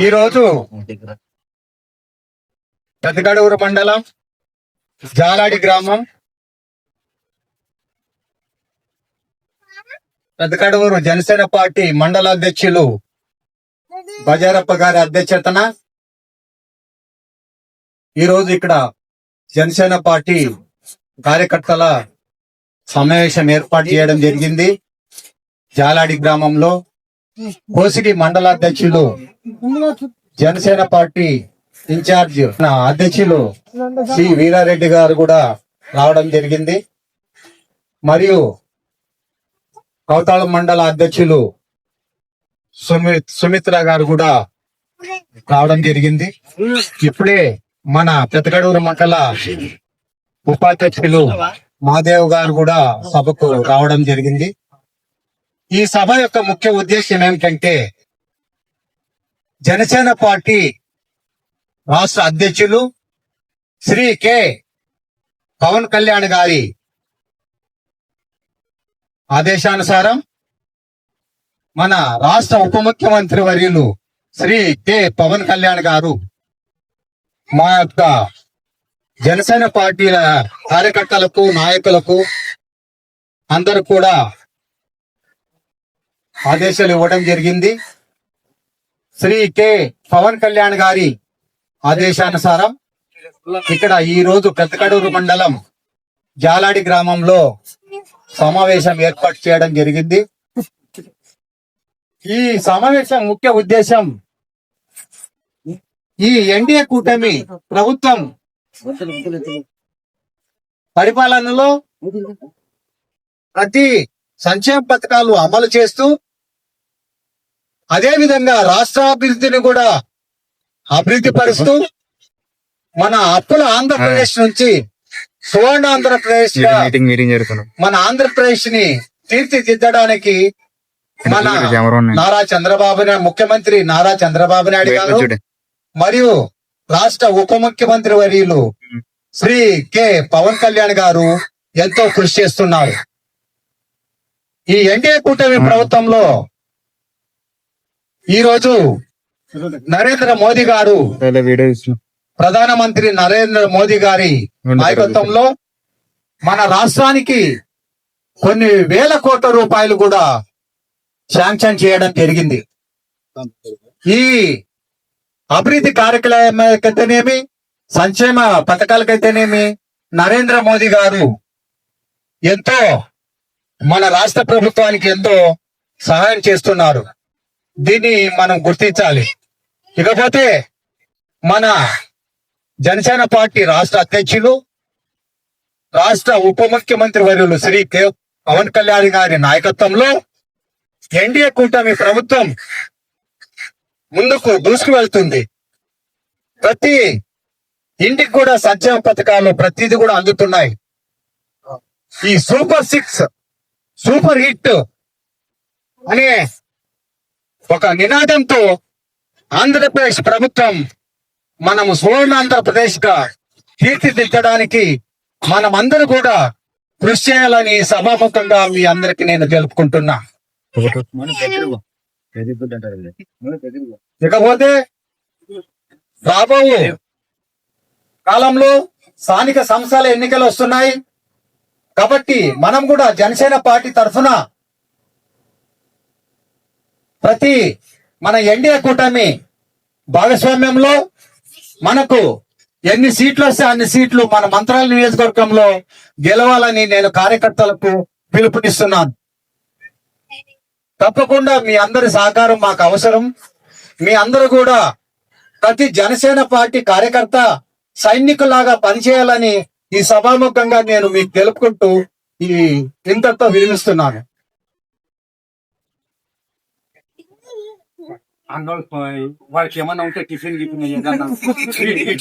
ఈరోజు పెద్దగడూరు మండలం జాలాడి గ్రామం. పెద్దగడూరు జనసేన పార్టీ మండల అధ్యక్షులు బజారప్ప గారి అధ్యక్షతన ఈరోజు ఇక్కడ జనసేన పార్టీ కార్యకర్తల సమావేశం ఏర్పాటు చేయడం జరిగింది. జాలాడి గ్రామంలో కోసిడి మండల అధ్యక్షులు జనసేన పార్టీ ఇన్ఛార్జ్ నా అధ్యక్షులు శ్రీ వీరారెడ్డి గారు కూడా రావడం జరిగింది. మరియు కౌతాళం మండల అధ్యక్షులు సుమిత్ర గారు కూడా రావడం జరిగింది. ఇప్పుడే మన పెద్దగడూరు మండల ఉపాధ్యక్షులు మాదేవ్ గారు కూడా సభకు రావడం జరిగింది. ఈ సభ యొక్క ముఖ్య ఉద్దేశం ఏమిటంటే జనసేన పార్టీ రాష్ట్ర అధ్యక్షులు శ్రీ కె. పవన్ కళ్యాణ్ గారి ఆదేశానుసారం మన రాష్ట్ర ఉప ముఖ్యమంత్రి వర్యులు శ్రీ కె. పవన్ కళ్యాణ్ గారు మా యొక్క జనసేన పార్టీల కార్యకర్తలకు నాయకులకు అందరూ కూడా ఆదేశాలు ఇవ్వడం జరిగింది. శ్రీ కె. పవన్ కళ్యాణ్ గారి ఆదేశానుసారం ఇక్కడ ఈ రోజు పెద్దకడూరు మండలం జాలాడి గ్రామంలో సమావేశం ఏర్పాటు చేయడం జరిగింది. ఈ సమావేశం ముఖ్య ఉద్దేశం ఈ ఎన్డీఏ కూటమి ప్రభుత్వం పరిపాలనలో ప్రతి సంక్షేమ పథకాలు అమలు చేస్తూ అదే విధంగా రాష్ట్రాభివృద్ధిని కూడా అభివృద్ధి పరుస్తూ మన అప్పుల ఆంధ్రప్రదేశ్ నుంచి సువర్ణ ఆంధ్రప్రదేశ్ మన ఆంధ్రప్రదేశ్ని తీర్చిదిద్దడానికి మన నారా చంద్రబాబు నాయుడు ముఖ్యమంత్రి నారా చంద్రబాబు నాయుడు గారు మరియు రాష్ట్ర ఉప ముఖ్యమంత్రి వర్యులు శ్రీ కె. పవన్ కళ్యాణ్ గారు ఎంతో కృషి చేస్తున్నారు. ఈ ఎన్డీఏ కూటమి ప్రభుత్వంలో ఈ రోజు నరేంద్ర మోదీ గారు ప్రధానమంత్రి నరేంద్ర మోదీ గారి నాయకత్వంలో మన రాష్ట్రానికి కొన్ని వేల కోట్ల రూపాయలు కూడా శాంక్షన్ చేయడం జరిగింది. ఈ అభివృద్ధి కార్యక్రమాలకైతేనేమి సంక్షేమ పథకాలకైతేనేమి నరేంద్ర మోదీ గారు ఎంతో మన రాష్ట్ర ప్రభుత్వానికి ఎంతో సహాయం చేస్తున్నారు. దీన్ని మనం గుర్తించాలి. ఇకపోతే మన జనసేన పార్టీ రాష్ట్ర అధ్యక్షులు రాష్ట్ర ఉప ముఖ్యమంత్రి వర్యులు శ్రీ కే. పవన్ కళ్యాణ్ గారి నాయకత్వంలో ఎన్డీఏ కూటమి ప్రభుత్వం ముందుకు దూసుకు వెళ్తుంది ప్రతి ఇంటికి కూడా సంక్షేమ పథకాలు ప్రతిది కూడా అందుతున్నాయి. ఈ సూపర్ సిక్స్ సూపర్ హిట్ అనే ఒక నినాదంతో ఆంధ్రప్రదేశ్ ప్రభుత్వం మనము సువర్ణ ఆంధ్రప్రదేశ్గా తీర్చిదిద్దడానికి మనం అందరూ కూడా కృషి చేయాలని సభాముఖంగా మీ అందరికి నేను తెలుపుకుంటున్నా. ఇకపోతే రాబో కాలంలో స్థానిక సంస్థల ఎన్నికలు వస్తున్నాయి. కాబట్టి మనం కూడా జనసేన పార్టీ తరఫున ప్రతి మన ఎన్డీఏ కూటమి భాగస్వామ్యంలో మనకు ఎన్ని సీట్లు వస్తే అన్ని సీట్లు మన మంత్రాల నియోజకవర్గంలో గెలవాలని నేను కార్యకర్తలకు పిలుపునిస్తున్నాను. తప్పకుండా మీ అందరి సహకారం మాకు అవసరం. మీ అందరూ కూడా ప్రతి జనసేన పార్టీ కార్యకర్త సైనికులాగా పనిచేయాలని ఈ సభాముఖంగా నేను మీకు తెలుపుకుంటూ ఈ ఇంతతో విరమిస్తున్నాను అందరూ వాళ్ళకి ఏమన్నా ఉంటే టిఫిన్ గిఫిన్ ఏదన్నా